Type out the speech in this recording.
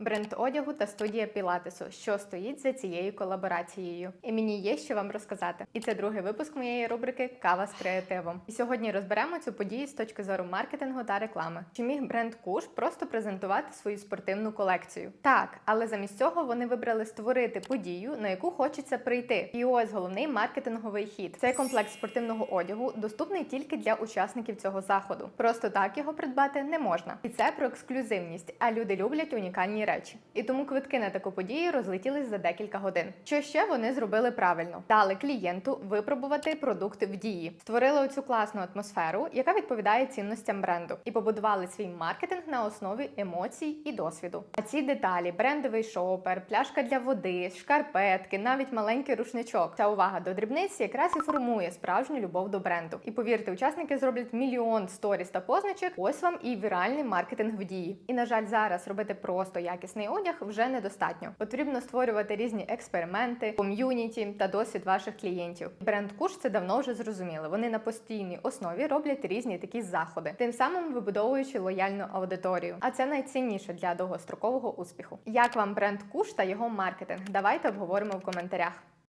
Бренд одягу та студія Пілатесу, що стоїть за цією колаборацією. І мені є що вам розказати. І це другий випуск моєї рубрики Кава з креативом. І сьогодні розберемо цю подію з точки зору маркетингу та реклами. Чи міг бренд Куш просто презентувати свою спортивну колекцію? Так, але замість цього вони вибрали створити подію, на яку хочеться прийти. І ось головний маркетинговий хід. Цей комплект спортивного одягу доступний тільки для учасників цього заходу. Просто так його придбати не можна. І це про ексклюзивність. А люди люблять унікальні речі. І тому квитки на таку подію розлетілись за декілька годин. Що ще вони зробили правильно? Дали клієнту випробувати продукти в дії, створили оцю класну атмосферу, яка відповідає цінностям бренду, і побудували свій маркетинг на основі емоцій і досвіду. А ці деталі, брендовий шопер, пляшка для води, шкарпетки, навіть маленький рушничок. Ця увага до дрібниць якраз і формує справжню любов до бренду. І повірте, учасники зроблять мільйон сторіс та позначок. Ось вам і віральний маркетинг в дії. І на жаль, зараз робити просто якісний одяг вже недостатньо. Потрібно створювати різні експерименти, ком'юніті та досвід ваших клієнтів. Бренд Куш це давно вже зрозуміли. Вони на постійній основі роблять різні такі заходи, тим самим вибудовуючи лояльну аудиторію. А це найцінніше для довгострокового успіху. Як вам бренд Куш та його маркетинг? Давайте обговоримо в коментарях.